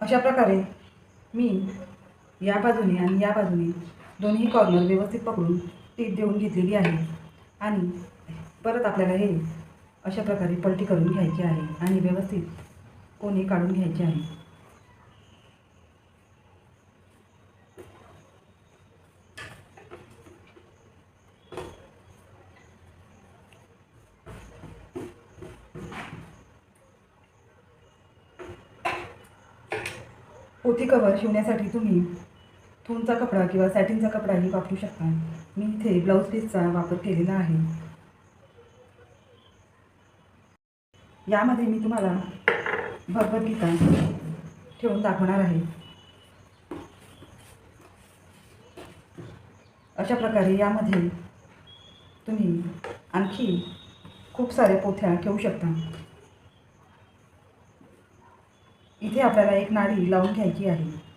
अशा प्रकारे मी या बाजूने आणि या बाजूने दोन्ही कॉर्नर व्यवस्थित पकडून टीप देऊन घेतलेली आहे. आणि परत आपल्याला हे अशा प्रकारे पलटी करून घ्यायची आहे आणि व्यवस्थित कोणी काढून घ्यायची आहे. पोथी कवर शिवण्यासाठी तुम्ही थूनचा कपडा किंवा सॅटिनचा कपडाही वापरू शकता. मी इथे ब्लाऊज पीसचा वापर केलेला आहे. यामध्ये मी तुम्हाला भगवद्गीता ठेवून दाखवणार आहे. अशा प्रकारे यामध्ये तुम्ही आणखी खूप साऱ्या पोथ्या ठेवू शकता. इथे आपल्याला एक नाडी लावून घ्यायची आहे.